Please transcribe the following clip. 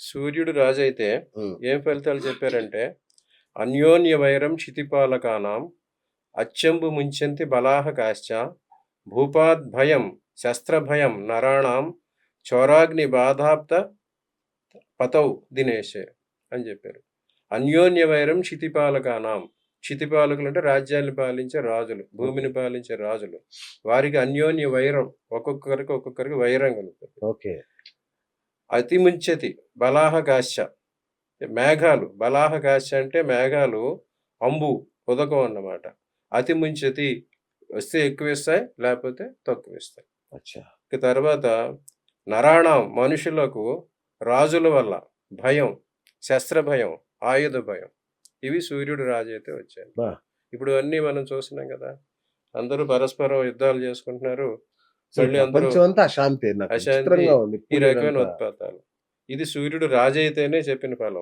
సూర్యుడు రాజు అయితే ఏం ఫలితాలు చెప్పారంటే అన్యోన్య వైరం క్షితిపాలకానాం అచ్చంబు ముంచంతి బలాహ కాశ్చ భూపాద్భయం శస్త్రభయం నరాణం చోరాగ్ని బాధాప్త పతౌ దినేశే అని చెప్పారు. అన్యోన్య వైరం క్షితిపాలకానాం క్షితిపాలకులు అంటే రాజ్యాన్ని పాలించే రాజులు భూమిని పాలించే రాజులు. వారికి అన్యోన్య వైరం ఒక్కొక్కరికి ఒక్కొక్కరికి వైరం కలుగుతుంది. ఓకే. అతి ముంచతి బలాహకాశ్య మేఘాలు. బలాహకాశ్య అంటే మేఘాలు అంబు ఉదకం అన్నమాట. అతి ముంచతి వస్తే ఎక్కువ ఇస్తాయి లేకపోతే తక్కువ ఇస్తాయి తర్వాత నరాణం మనుషులకు రాజుల వల్ల భయం శస్త్ర భయం ఆయుధ భయం. ఇవి సూర్యుడు రాజు అయితే వచ్చాయి. ఇప్పుడు అన్నీ మనం చూస్తున్నాం కదా. అందరూ పరస్పరం యుద్ధాలు చేసుకుంటున్నారు. ప్రపంచం అంతా అశాంతి నాకు అశాంతి, విచిత్రంగా ఉంది ఈ రకమైన. ఉత్పాతాలు ఇది సూర్యుడు రాజు అయితేనే చెప్పిన ఫలం